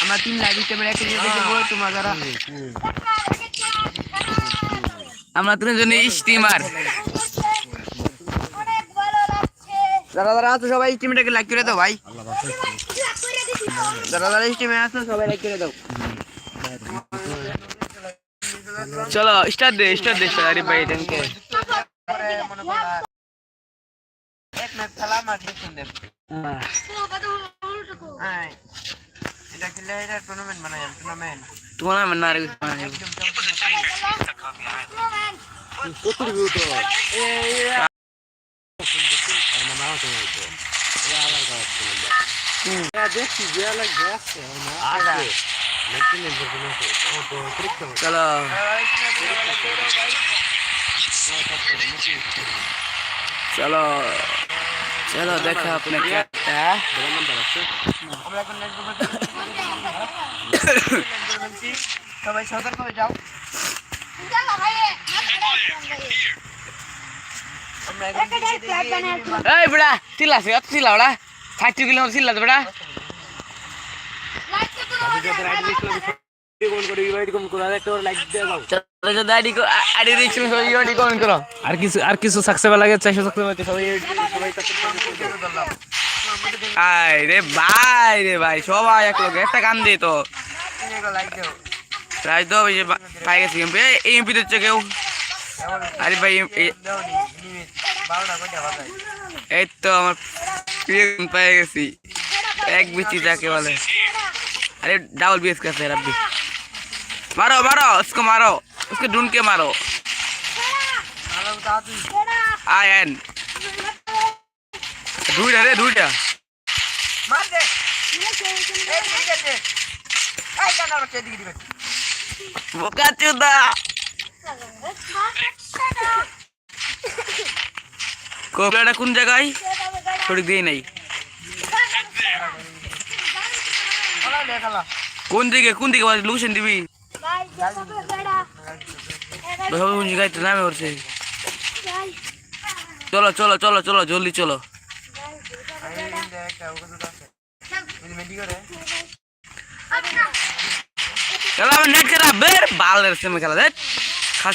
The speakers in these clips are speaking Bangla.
আমরা তিন লাইভ স্টেপের একটা দিয়ে দেবো তোমার যারা আমরা স্টিমার। অনেক ভালো লাগছে যারা যারা আছো সবাই স্টিমটাকে লাইক করে দাও ভাই। যারা যারা স্টিমে আছো সবাই লাইক করে দাও। চলো স্টার্ট দে স্টার্ট দে আরে ভাই ইউ এক ম্যাচ খেলা আমার ডিসিশন দে। হ্যাঁ এটা খেলে এটা টুর্নামেন্ট বানাই টুর্নামেন্ট টুর্নামেন্ট না রে চলো। চলো। চলো দেখা আপনি একটা সবাই সতর্ক হয়ে যাও এই বড়া চিল্লা সে অত চিল্লা বড়া ষাট কিলোমিটার চিল্লা বড়া আর কিছু আর কিছু লাগে রে ভাই সবাই এক লোক তো। পাই গেছি কেউ। আরে ভাই এই তো আমার গেছি। এক বলে। আরে ডাবল বিএস কাছে মারো মারো মারো। उसके ढूंढ के मारो। आयन ढूंढ अरे ढूंढ मार दे। वो का चूदा कोबलाड़ा कौन जगह आई? थोड़ी दे नहीं। कौन दिखे कौन दिखे? लूसन दीवी। জায়গায় তো নামে করছে চলো চলো চলো চলো জলদি চলো চলো নেট খেলা সেমে খেলা খেলা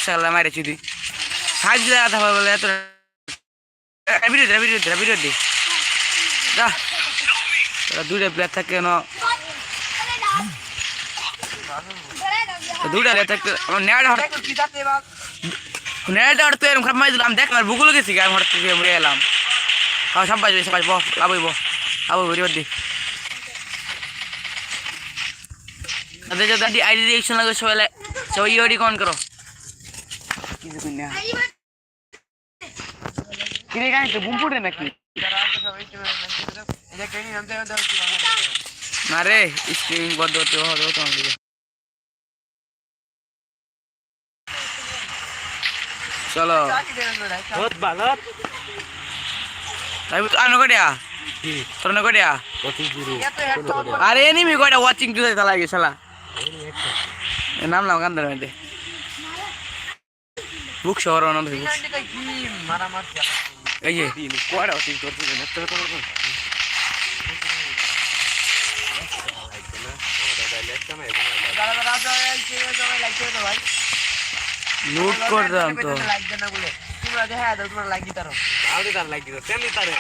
দিলে বলে দুইটা প্লেয়ার থাকে না দুইটা থাকতে আমার হঠাৎ নেট হঠাৎ এরকম খারাপ মারি দিলাম দেখ আমার বুকুল গেছি আমি হঠাৎ মরে এলাম খাওয়া সব বাজবে সবাই বহ লাভই বহ আবু ভিডিও দি তাদের যদি আইডি রিয়েকশন লাগে সবাই সবাই ইউডি কন করো কিছু কিনে কিনে গাড়ি তো বুম ফুটে নাকি না রে স্ট্রিমিং বন্ধ হতে হবে তো আমাদের চলো। বহুত ভালো তাই আনো কটিয়া তোর না কটিয়া আরে এনিমি কয়টা ওয়াচিং টু তালা লাগে শালা এ নাম নাম কান্দার মধ্যে বুক শহর অনন্ত বুক এই যে। কয়টা ওয়াচিং করছিস লুট করতাম তো। আউরি তার লাগি তো তেমনি তারে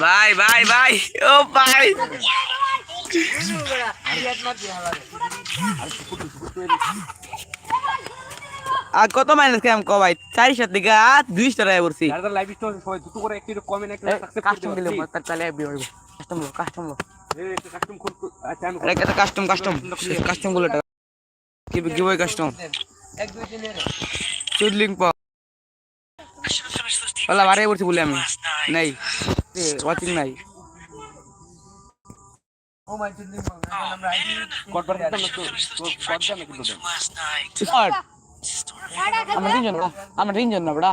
ভাই ভাই ভাই ও ভাই আর কত মাইনাস কেমন ক ভাই চারিশো থেকে দুইশো টাকা পড়ছি। লাইভ স্টোর সবাই দুটো করে একটু কমেন্ট একটা সাকসেস কাস্টম দিলে তার তাহলে হইব কাস্টম লো কাস্টম লো কাস্টম কোড আচ্ছা আমি আরে একটা কাস্টম কাস্টম কাস্টমগুলো টাকা কি বই কাস্টম চুদলিং প ওলা বারে পড়ছি বলে আমি। নাই। ওয়াচিং নাই। কোড বার দিতাম না তো? কোড জানা কিন্তু দেন স্টার্ট আমরা তিনজন বড়া আমরা তিনজন না বড়া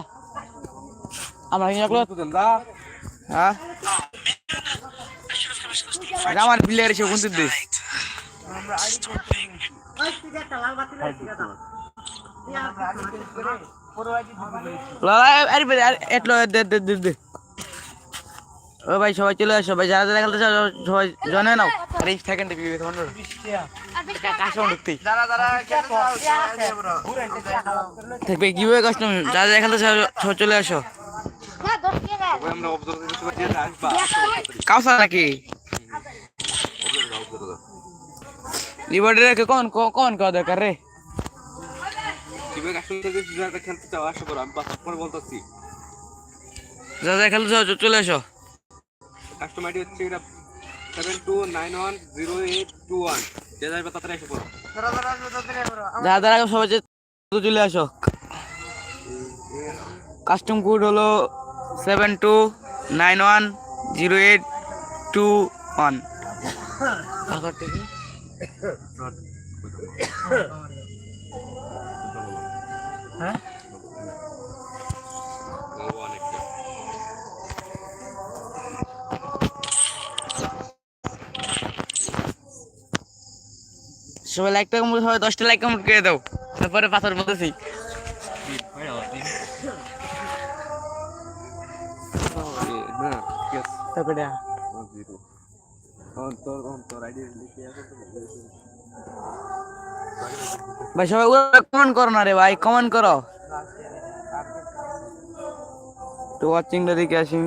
আমরা তিনজন ক্লোজ তো দেন দা হ্যাঁ আমার প্লেয়ার এসে কোন দিস আরে আরে এটলো দে দে দে দে ও ভাই সবাই চলে আসো। ভাই যারা যারা খেলতে চাও সবাই জনে নাও। আরে এই তোমার কাস্টম ঢুকতেই থাকবে কীভাবে কাস্টম যারা যারা খেলতে চাও সবাই চলে আসো। যে কাউসা নাকি? রিবর্ডে রেখে কোন কোন কো দরকার রে? খেলতে চাও আসো করো আমি পাঁচ পরে বলতেছি। যারা যারা খেলতে চাও চলে আসো। কাস্টম আইডি হচ্ছে এটা seven two nine one zero eight two one যে যাবে তাড়াতাড়ি এসে পড়ো। যারা যারা সবাই যে চলে আসো। কাস্টম কোড হলো seven two nine one zero eight two one হ্যাঁ? সবাই লাইক কমপ্লিট সবাই দশটা লাইক কমপ্লিট করে দাও। তারপরে পাথর বলতেছি। তারপরে ভাই, সবাই কমেন্ট করো না রে ভাই কমেন্ট করো। তো ওয়াচিংটা দেখে আসি।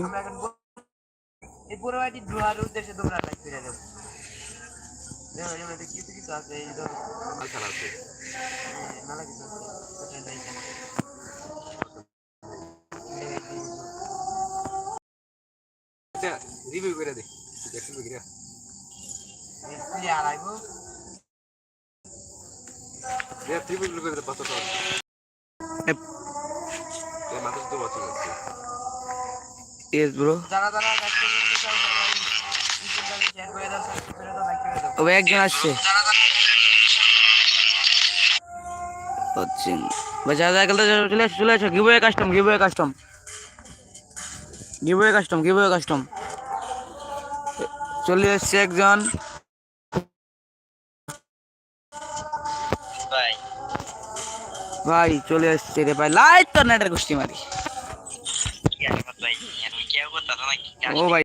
এই পুরো বাড়ি ডুহার উদ্দেশ্যে তোমরা লাইক করে দেবো কিছু কিছু আছে এই ধরো আচ্ছা আছে নালা কিছু আছে আচ্ছা রিভিউ করে দে দেখতে বিক্রিয়া ক্লিয়ার আইবো দে রিভিউ করে দে পাঁচশো টাকা এ- মাত্র তো ব্রো যারা যারা ও একজন আসছে। ওয়াচিং ভাই চলে আসো চলে আসো। Giveaway custom giveaway custom giveaway custom giveaway custom চলে এসছে একজন। ভাই। চলে এসছে রে ভাই। লাইট তো নেটের গোষ্ঠী মারি। ও ভাই।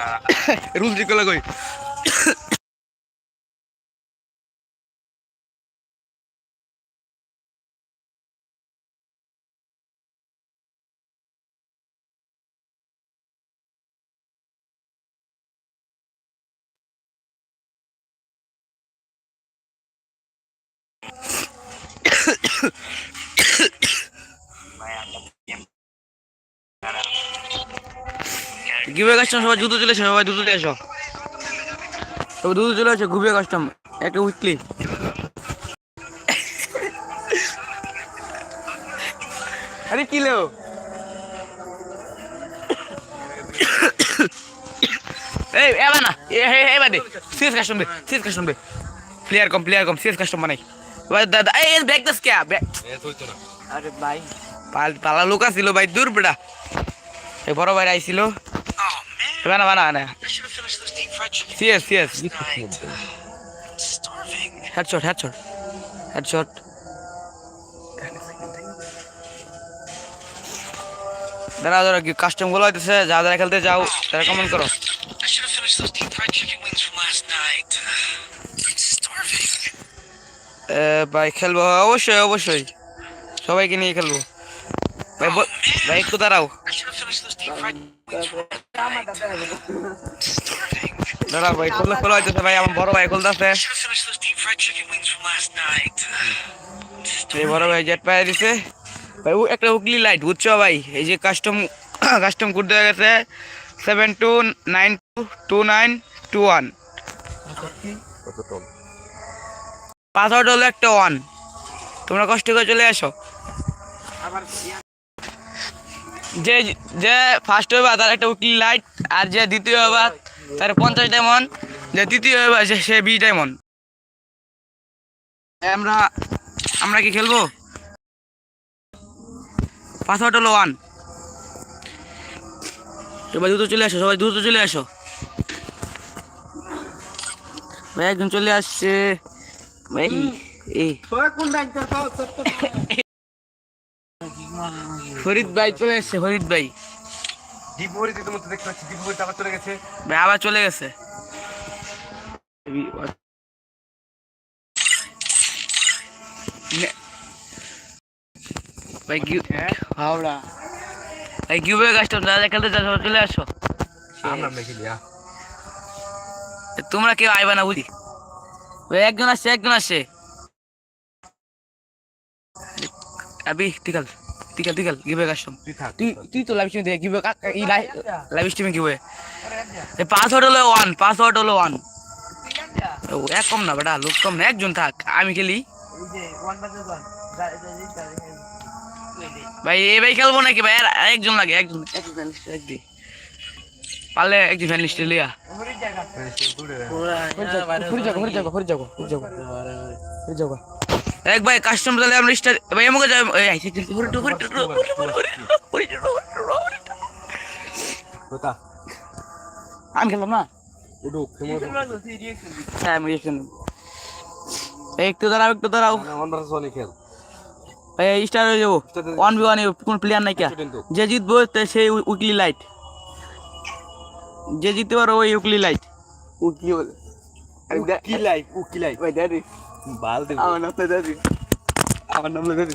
রুল ঠিক কই? গিভওয়ে কাস্টম সবাই দ্রুত চলে এসো সবাই দ্রুত চলে এসো। সবাই দ্রুত চলে এসো গিভওয়ে কাস্টম একটা উইকলি আরে কি লো এই এবার না এ হে হে বাদে সিরিয়াস কাস্টম দে সিরিয়াস কাস্টম দে প্লেয়ার কম প্লেয়ার কম সিরিয়াস কাস্টম বানাই দাদা এই ব্যাগ দাস কে আরে ভাই পাল পালা লোক ছিল ভাই দূর বেটা এই বড় ভাই আইছিল। বানা বানা না CS CS headshot headshot headshot দাঁড়া কি কাস্টমগুলো হইতেছে, যা যারা খেলতে যাও, তারা কমেন্ট করো। ভাই, খেলব? অবশ্যই অবশ্যই। সবাইকে নিয়ে খেলব। ভাই একটু দাঁড়াও I should have finished those deep fried wings from last night. Starving. দাঁড়া ভাই খোলা খোলা হইতেছে ভাই আমার বড় ভাই খুলতেছে. এই বড় ভাই জেট পায়ে দিছে ভাই ও একটা উগলি লাইট বুঝছ ভাই এই যে কাস্টম কাস্টম কোড দেওয়া গেছে seven two nine two two nine two one password হলো একটা ওয়ান তোমরা কষ্ট করে চলে আসো আবার যে যে ফার্স্ট হবে তার একটা উকিল লাইট আর যে দ্বিতীয় হবে তার পঞ্চাশ ডায়মন্ড যে তৃতীয় হবে সে সে বিশ ডায়মন্ড আমরা আমরা কি খেলব? পাসওয়ার্ড হলো ওয়ান সবাই দ্রুত চলে আসো সবাই দ্রুত চলে আসো। ভাই একজন চলে আসছে। ভাই এই ফরিদ ভাই চলে এসছে ফরিদ ভাই। বিপরীত ইতিমধ্যে দেখতে পাচ্ছি বিপরীত আবার চলে গেছে। ভাই আবার চলে গেছে। ভাই কিউ হাওড়া। ভাই কাস্টম দাদা খেলতে চলে আসো। আমরা তোমরা কেউ আইবা না বুঝি? ওই একজন আসছে একজন আসছে। আবি টিকাল টিকাল টিকাল গিবে কাস্টম তুই থাক তুই তুই তো লাইভ স্ট্রিমে দেখে গিবে ই লাইভ স্ট্রিমে গিবে পাসওয়ার্ড হলো ওয়ান পাসওয়ার্ড হলো ওয়ান ও এক কম না বেটা লোক কম না একজন থাক আমি খেলি এই যে ওয়ান বাজে ওয়ান যা- যা- যা- যা- যা- ভাই এই ভাই খেলব নাকি ভাই আর একজন লাগে একজন একজন একদি পারলে একজন ফ্যান লিস্টে লিয়া ওরই জায়গা দূরে ঘুরে যাব ঘুরে যাব ঘুরে যাব ঘুরে যাব ঘুরে যাব এক ভাই কাস্টম তাহলে আমরা স্টার ভাই আমাকে আমি খেললাম না হ্যাঁ আমি একটু দাঁড়াও একটু দাঁড়াও স্টার হয়ে যাব ওয়ান বি ওয়ান কোন প্লেয়ার নাই কে যে জিতবো সেই উইকলি লাইট যে জিততে পারো ওই উইকলি লাইট উইকলি লাইফ ও কি লাইফ ওই দাদি বাল দেব। আমার নাম দাদি আমার নাম দাদি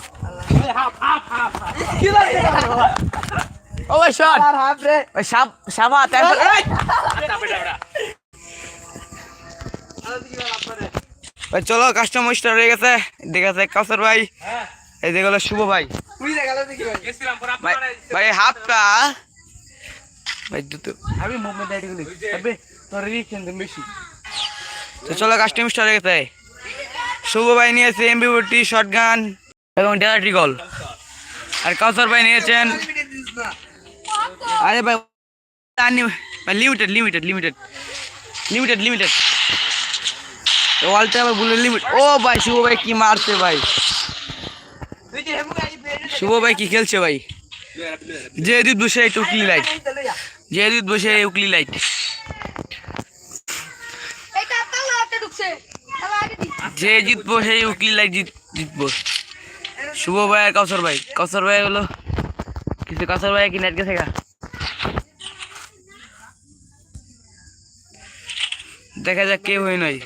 ও ভাই শট। আর হাফ রে। ওই সাপ তারপর ওই চলো কাস্টমার স্টার হয়ে গেছে। ঠিক আছে কাউসার ভাই। এই যে গেলো শুভ ভাই। দেখি ভাই? ভাই ভাই হাফটা ভাই দুটো। আমি মুভমেন্ট আইডি গুলি। তবে তোর রিঅ্যাকশন বেশি। তো চলো কাস্টম স্টার হয়ে গেছে। শুভ ভাই নিয়েছে এমবিউটি শটগান। এবং ডেলাটি গল আর কাউসার ভাই নিয়েছেন। আরে ভাই limited limited limited limited limited ওয়ালটা ও ভাই, শুভ কি মারছে শুভ কি খেলছে ভাই? বসে উকলি লাইট যে দুধ বসে উকলি লাইট যে জিতবো সেই উকিল লাইট জিত জিতবো। শুভ ভাই আর কাউসর ভাই। কাউসর ভাই হলো কিছু কাউসর ভাই কি নেট গেছে গা দেখা যাক কে হই নয়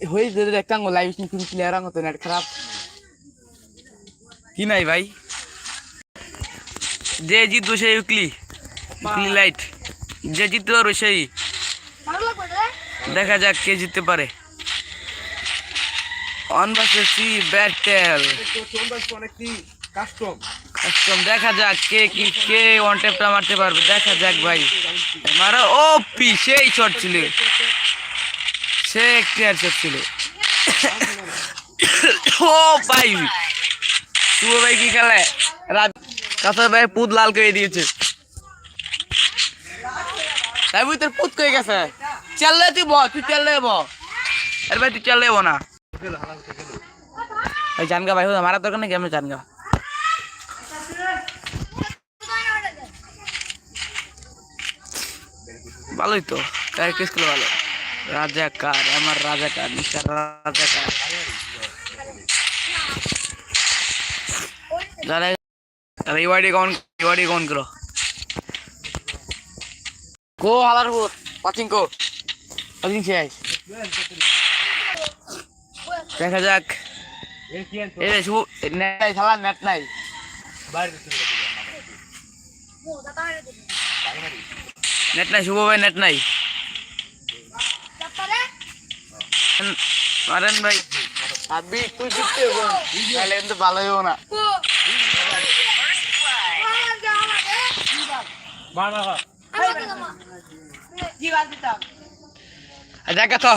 হয়ে যদি দেখতাম লাইভ স্ট্রিম ক্লিয়ার হতো নেট খারাপ। কি নাই ভাই? যে জিতবো সেই উকলি। উকলি লাইট যে জিততে পারবে সেই। দেখা যাক কে জিততে পারে। অন ভার্সেস সি ব্যাটেল কাস্টম কাস্টম দেখা যাক কে কি কে ওয়ান ট্যাপটা মারতে পারবে। দেখা যাক ভাই। মারো। ও পি সেই শট ছিল। সে একটি আর শট ছিল। ও ভাই। শুভ ভাই কি খেলে? রাত কাসা ভাই পুত লাল করে দিয়েছে। তাই বুঝ তোর পুত কয়ে গেছে? চাললে তুই ব তুই চাললে ব আরে ভাই, তুই চাললে ব না। ভাই জানগা ভাই মারা দরকার নাকি? আমি জানগা ভালোই তো। কার কেসগুলো ভালো। রাজাকার, আমার রাজাকার মিস্টার রাজাকার। তাহলে করো। কো হালার পাচিং কো। দেখা যাক নাই শালা নেট নাই নেট নাই শুভ ভাই নেট নাই মারেন ভাই আবি তুই জিততে তাহলে কিন্তু ভালো হইব না মার মার কি বাদ দিতাম জায়গা তো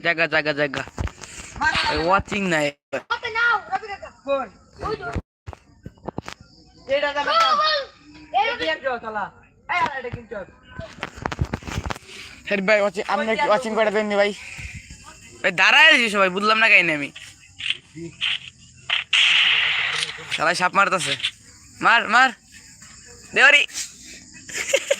জায়গা জায়গা জায়গা ওয়াচিং নাই হেড ভাই ওয়াচিং আমি ওয়াচিং করে দেননি ভাই ভাই দাঁড়ায় আছি সবাই বুঝলাম না কাইনি আমি। সবাই সাপ মারতেছে। মার মার। দেওয়ারি।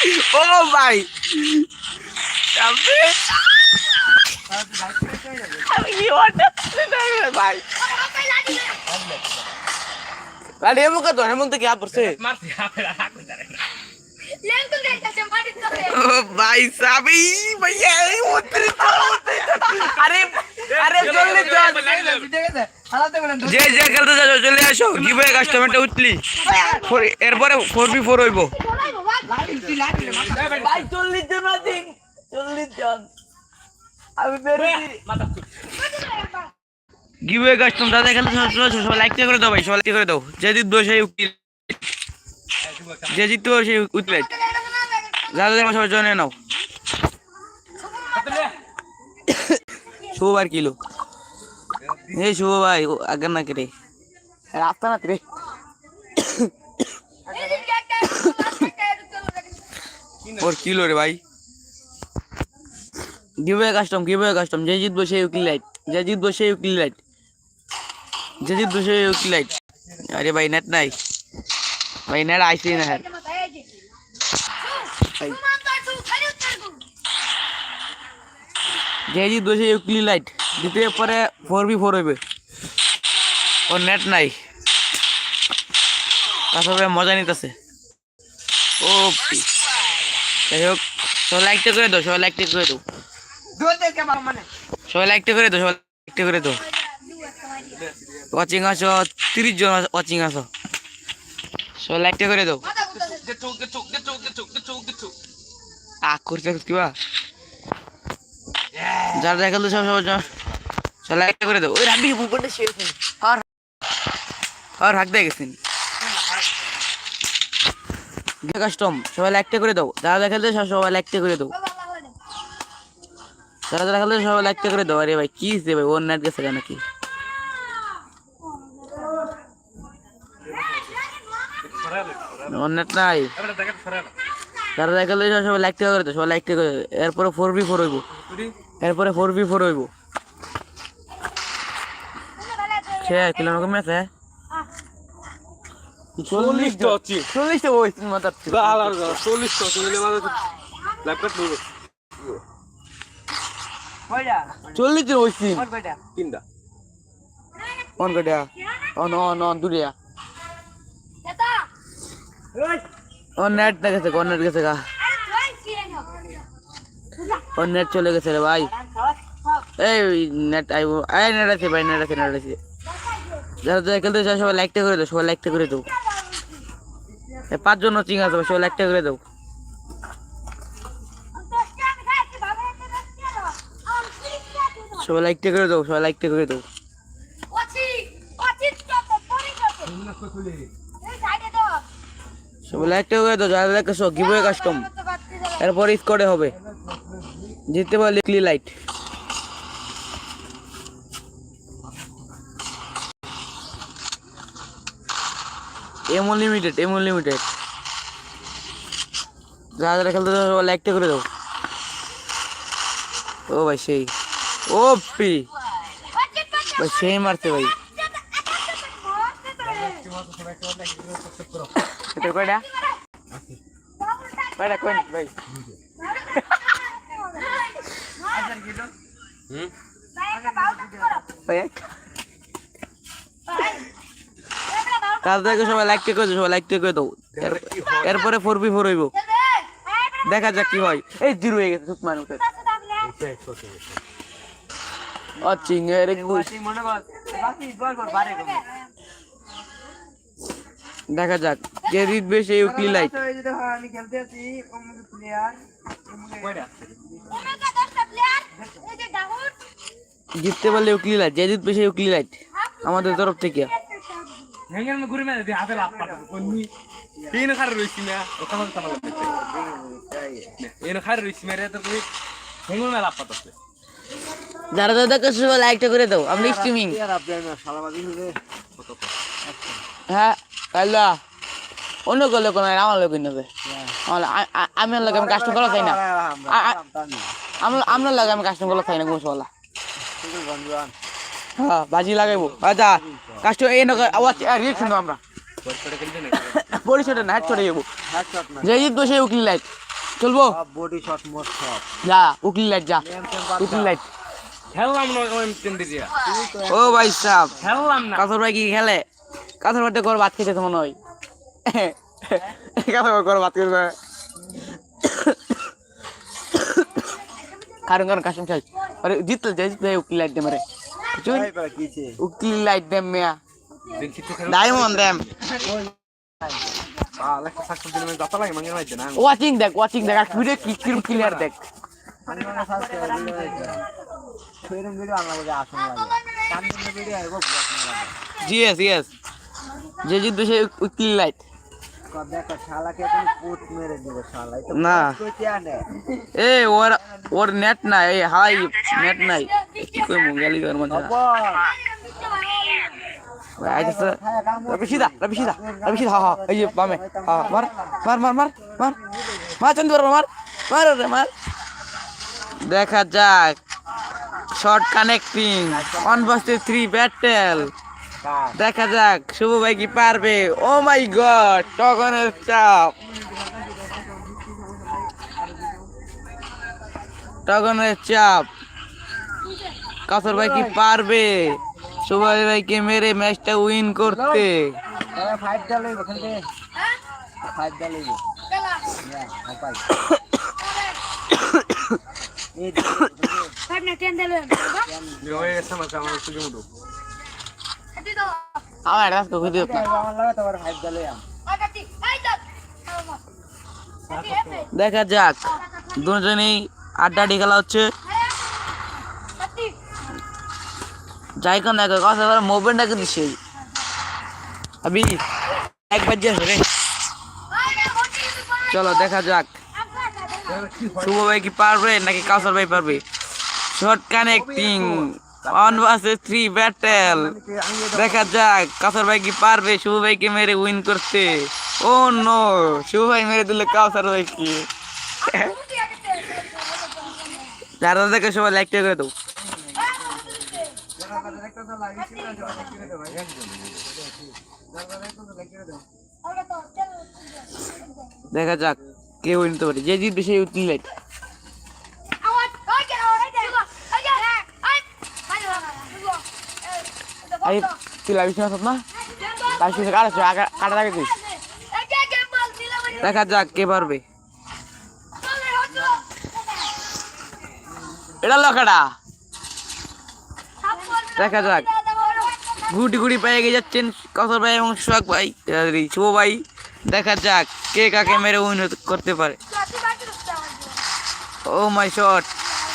ও ভাই। ভাই? লাডি এমন কত এমন কি আপরছে মারতে ও ভাই সাবি ভাইয়া এই উতরি আরে আরে জলদি যে যে খেলতে যাচ্ছ চলে আসো কাস্টমারটা উঠলি এরপরে ফোর বি ফোর হইব। ভাই চল্লিশ জন আছি। চল্লিশ জন। আমি গিভে কাস্টম দাদা খেলতে সবাই লাইক করে দাও ভাই সবাই like করে দাও। যে জিতবো সেই উকিল। যে জিতবো সেই উঠলে দাদা দেখো সবাই জনে নাও। শুভ আর কিলো। এই শুভ ভাই আগে না কে রে? রাস্তা না রে? ওর কিলো রে ভাই। গিভে কাস্টম গিভে কাস্টম যে জিতবো সেই উকিল লাইট যে জিতবো সেই উকিল লাইট যে জিতবো সেই উকিল লাইট আরে ভাই নেট নাই। ভাই নেট আইসি না হ্যাঁ মাথায় এই যে তুই মান তো তুই খালি উত্তর কর যে জিতবো সেই উকিল লাইট দ্বিতীয় পরে ফোর বি ফোর হইবে। ওর নেট নাই। তারপরে মজা নিতেছে। ও যাই হোক সবাই লাইকটা করে দাও সবাই লাইকটা করে দাও। সবাই লাইকটা করে দাও সবাই লাইকটা করে দাও। ওয়াচিং আছো তিরিশ জন ওয়াচিং আছো সবাই লাইকটা করে দাও। আ করতে কিবা? যারা দেখাল সব সব লাইকটা করে দাও। ওই রাবি বুবনটা শেষ আর আর হাক দিয়ে গেছেন। কাস্টম সবাই লাইকটা করে দাও। যারা দেখাল সব সবাই লাইকটা করে দাও। যারা দেখাল সবাই লাইকটা করে দাও। আরে ভাই, কি ভাই? ওর নেট গেছে নাকি? নেট নাই। দেখেন সরে যারা দেখালে সবাই লাইকটা করে দাও সবাই লাইকটা করে। এরপরে ফোর বি ফোর হইব। এরপরে ফোর বি ফোর হইব। সে কিলো রকম আছে। চল্লিশটা হচ্ছে। চল্লিশটা মাথার চল্লিশটা মানে চল্লিশ অন কটা অন অন অন দুরিয়া দাদা অন নেট দেখেছে অন নেট গেছে গা। আরে তুই কি রে না অন নেট চলে গেছে রে ভাই। এই নেট আইবো এই নেট আছে ভাই নেট আছে নেট আছে। যারা যারা খেলতে চায় সবাই লাইকটা করে দাও, সবাই লাইকটা করে দাও। পাঁচজন চিং আছে, সবাই লাইকটা করে দাও। সবাই লাইকটা করে দাও, সবাই লাইকটা করে দাও। সবাই লাইকটা করে দাও যারা দেখেছ গিভওয়ে কাস্টম এরপর স্কোরে হবে। জিততে পারলে ক্লি লাইট এমন লিমিটেড এমন লিমিটেড যারা যারা খেলতে সবাই লাইকটা করে দাও। ও ভাই সেই। O P. ভাই সেই মারছে ভাই। কয়টা কয়টা ভাই? সবাই সবাই দাও। এর- এরপরে ফোর বি ফোর হইব। দেখা যাক কি হয়। এই জিরো হয়ে গেছে সুতমান উঠে মনে কর বাকি বারে কর দেখা যাক কে জিতবে সেই উকলি লাইট এই যে দেখো আমি খেলতে আছি অমুক প্লেয়ার কয়টা? জিততে পারলে উকলি লাইট যে জিতবে সেই উকলি লাইট আমাদের তরফ থেকে। যারা লাইকটা করে দাও স্ট্রিমিং হ্যাঁ। কাইলা অন্য করলে কোনো আমার লোক নেবে। আমি লোক আমি কাস্টম করা চাই না। আমরা লাগে আমি কাস্টম করা চাই না ঘুমসওয়ালা হ্যাঁ বাজি লাগাইবো। আচ্ছা কাস্টম এই নক আওয়াজ রিয়েকশন দাও আমরা। না যাব। যে জিত বসে উকিল লাইট চলবো? বডি শট মোট সব যা উকিল লাইট যা। উকিল লাইট খেললাম না ও ভাই সাহ খেললাম না। কাতর ভাই কি খেলে? কাতর ভাই কর ভাত খেতে মনে হয়। ভাই কর ভাত খেতে কারণ কারণ কাশিম খাই আরে জিতলে যাই জিতলে উকিল লাইট দে মারে। উকিল লাইট দে মিয়া। ডায়মন্ড দেম ওয়াচিং দেখ ওয়াচিং দেখ আর ভিডিও কি কি ক্লিয়ার দেখ। জিএস ইয়েস যে জিতবে সে উকিল লাইট। কব দেখো শালাকে তুমি পুত মেরে দিবে শালা। এটা না। কইতে আনে? এ ওর ওর নেট নাই এই হাই নেট নাই। কি কই মঙ্গালি কর মধ্যে আইতেছে রবি সিধা রবি সিধা রবি সিধা হা এই যে বামে হা মার মার মার মার মার মার চন্দ্র মার মার রে মার। দেখা যাক। শর্ট কানেক্টিং অন বাসতে থ্রি ব্যাটেল দেখা যাক শুভ ভাই কি পারবে? ও মাই গড টগনের চাপ। টগনের চাপ। কাসর ভাই কি পারবে? সুভাই ভাইকে মেরে ম্যাচটা উইন করতে। ফাইভ ডাল লইব ওখান আমার. Ati epe. দেখা। যাক। দুজনেই আড্ডাডি খেলা হচ্ছে. যাই কোন দেখো কথা বলে মোবাইলটাকে দিছে আবি এক বাজে রে। Ay na hochi tu pa. চলো দেখা যাক। শুভ ভাই কি পারবে নাকি কাউসার ভাই পারবে? Short connecting one versus three battle দেখা যাক কাউসার ভাই কি পারবে, শুভ ভাইকে মেরে উইন করতে। ও নো শুভ ভাই মেরে দিলে কাউসার ভাই কি? যারা দেখে সবাই লাইক করে দাও। দেখা যাক, কে উইন করতে পারে। যে জিতবে সেই উইন লাইট Ay. আই তুই লাইভ না লাইভ শুনে কাটা কাটা লাগে তুই. দেখা যাক কে পারবে. এটা লকাটা দেখা যাক গুটি গুটি পেয়ে গিয়ে যাচ্ছেন কসর ভাই এবং সোহাগ ভাই এই শুভ ভাই, দেখা যাক কে কাকে মেরে উইন করতে পারে ও মাই শট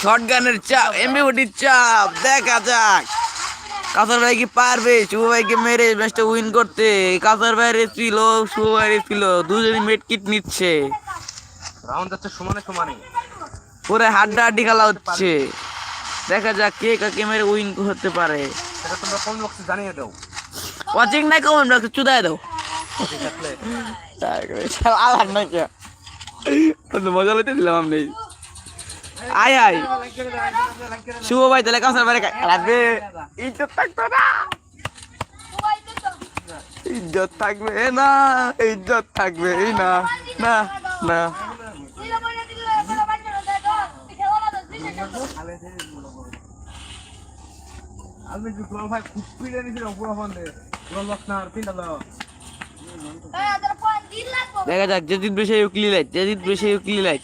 শর্ট গানের চাপ এমবিউটির চাপ, দেখা যাক কাসর ভাই কি পারবে? শুভ ভাইকে মেরে ম্যাচটা উইন করতে। কাসর ভাইয়ের ছিল শুভ ভাইয়ের ছিল। দুজনই মেড কিট নিচ্ছে। রাউন্ড যাচ্ছে সমানে সমানে। পুরো হাড্ডা হাড্ডি খেলা হচ্ছে। দেখা যাক কে কাকে মেরে উইন করতে পারে। সেটা তোমরা কোন বক্সে জানিয়ে দাও। ওয়াচিং নাই কমেন্ট বক্সে চুদায় দাও। আলার নাই কে। তো মজা লইতে দিলাম আমি। আয় আয়। শুভ ভাই তাহলে বারে রাখবে ইজ্জত থাকতো না। ইজ্জত থাকবে না ইজ্জত থাকবে না না না। আমি যে তোমার ভাই খুব পিড়ে নিছিল পুরো ফোন দে পুরো লক না দাও দেখা যাক যে জিতবে সেই উকলি লাইট যে জিতবে সেই উকলি লাইট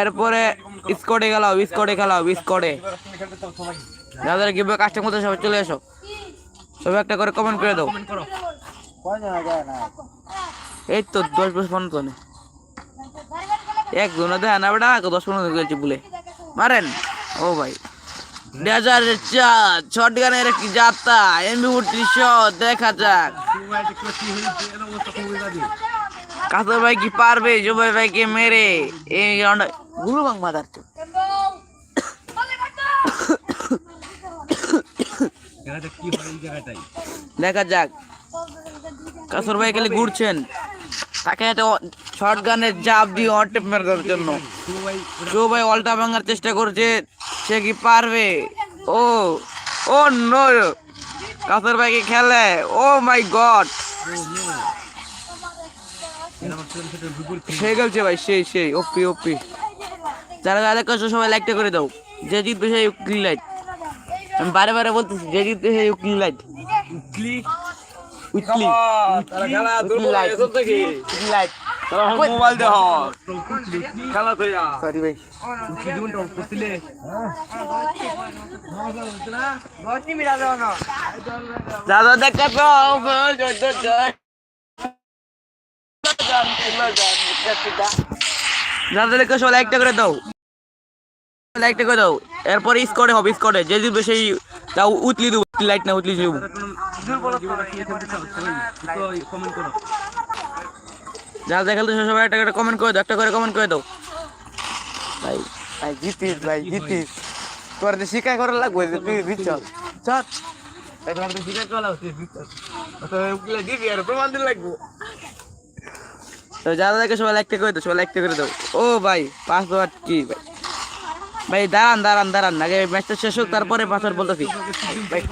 এরপরে স্কোডে খেলাও স্কোডে খেলাও, স্কোডে। যাদের গিবে কাস্টম করতে সবাই চলে এসো। সবাই একটা করে কমেন্ট করে দাও। জানা এই তো দশ বছর এক জনে দেখা না, বেটা দশ পনেরো গেছি বলে। মারেন। ও ভাই। ডেজারের চাঁদ শর্ট গানের একটি যাত্রা, এমবি দেখা যাক। কাসর ভাই কি পারবে, জুবাই ভাইকে মেরে। এই রাউন্ড গুরু বাং মাদার তো। দেখা যাক। কাসর ভাই খালি ঘুরছেন। তাকে একটা শর্ট গানের জাপ দিয়ে অটেপ মেরে দেওয়ার জন্য। জো ভাই অলটা ভাঙার চেষ্টা করছে, সে কি পারবে? ও ও, নো। কাসর ভাইকে খেলে। ও মাই গড। সে গেলছে ভাই সেই সেই ওপি ওপি যারা যারা কাছে সবাই লাইকটা করে দাও যে জিতবে সেই ক্লিন লাইট আমি বারে বারে বলতেছি যে জিতবে সেই clean light click weekly light mobile দে খেলা তো সরি ভাই কি দাদা দেখা তো দাদা দেখা সবাই একটা করে দাও। একটা করে দাও। এরপরে স্কোরে হবে স্কোরে যে জিতবে সেই তাও উতলি দেবো লাইট না উতলি দেবো। কমেন্ট যারা দেখাল তো সবাই একটা করে কমেন্ট করে দাও একটা করে কমেন্ট করে দাও। ভাই ভাই জিতিস ভাই জিতিস। তোর তো শিকার করার লাগবে যে তুই দিচ্ছ চল। ভাই তোমার তো শিকার করা উচিত দিচ্ছ তো দিবি আর প্রমাণ দিন লাগবো। তো যারা দেখে সবাই লাইকটা করে দাও সবাই লাইকটা করে দাও। ও ভাই হাজার কি? ভাই ভাই দাঁড়ান দাঁড়ান দাঁড়ান। আগে ম্যাচটা শেষ হোক তারপরে হাজার বলতেছি। ভাই।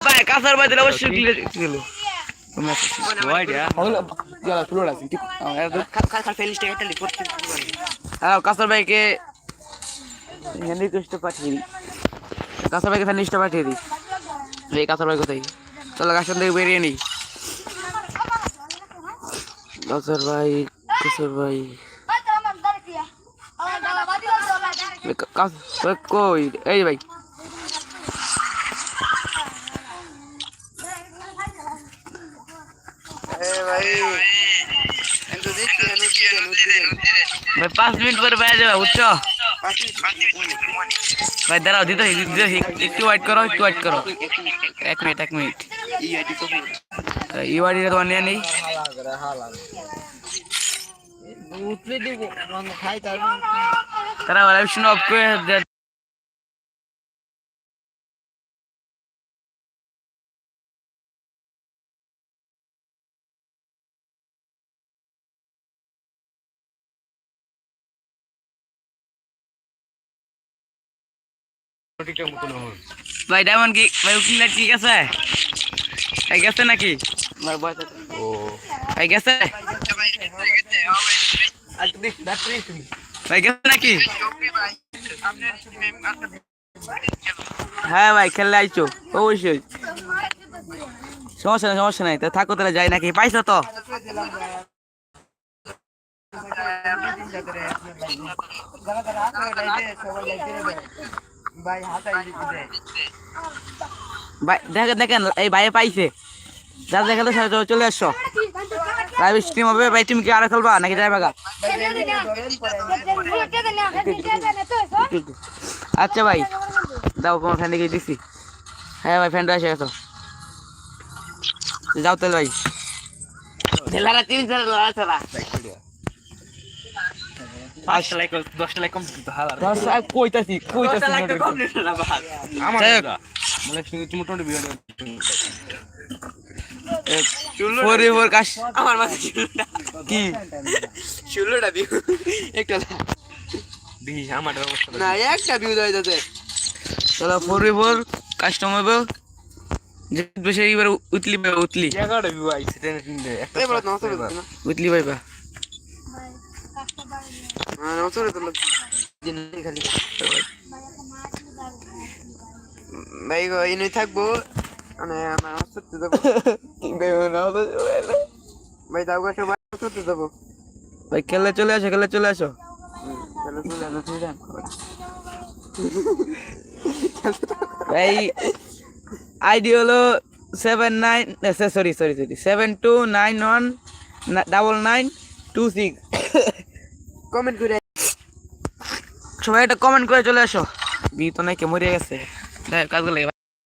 ভাই কাসার ভাই দিলে অবশ্যই ক্লিয়ার দিল হ্যাঁ কাসার ভাইকে রিকোয়েস্ট পাঠিয়ে দিই। কাসার ভাইকে ফ্যান লিস্টটা পাঠিয়ে দিই। এই ভাই কোথায়? চলো কাসার থেকে বেরিয়ে নিই। ভাই কাসার ভাই কই? এই ভাই। ভাই পাঁচ মিনিট পরে বাইরে যাবে বুঝছ? ভাই দাঁড়াও দিতে দিতে একটু ওয়েট করো একটু ওয়েট করো এক মিনিট এক মিনিট ইউআইডি তোমার নিয়ে নেই তারা লাইভ শুনে অফ করে ভাই ডায়মন্ড কি ভাই উকিল লাইট কি গেছে ভাই গেছে নাকি? ভাই গেছে? ভাই গেছে নাকি? হ্যাঁ ভাই খেললে আইছো। অবশ্যই। সমস্যা নাই সমস্যা নাই। তা থাকো তাহলে যাই নাকি। পাইছো তো? দেখেন দেখেন এই ভাই পাইছে। যারা দেখে তো চলে আসছো লাইভ স্ট্রিম হবে ভাই তুমি কি আরও খেলবা নাকি যাই বাগা আচ্ছা ভাই দাও তোমার ফ্রেন্ডকে দিছি। হ্যাঁ ভাই ফ্রেন্ড এসে গেছো। যাও তাহলে ভাই। খেলাটা তিন চার লড়া পাঁচটা লাইক দশটা লাইক কম হালা কইতাছি আমার। মানে মোটামুটি বিয়ে ফোর ফোর কাশ। আমার মাঝে কি? ষোলোটা ভিউ একটা আমার না একটা ভিউ ফোর ফোর বেশি এবার উতলি পাইবা উতলি। এগারোটা ভিউ আইছে উতলি পাইবা হ্যাঁ নষ্ট করে দিল খালি ভাই গো ইনুই থাকব। মানে আমার করতে দেবো। ভাই তাও গাছ নষ্ট করতে দেবো। ভাই খেলে চলে আসো খেলে চলে আসো। ভাই আইডি হলো seven nine sorry sorry sorry seven two nine one double nine two six comment করে সবাই একটা কমেন্ট করে চলে আসো। বি তো নাকি মরে গেছে। কাজগুলো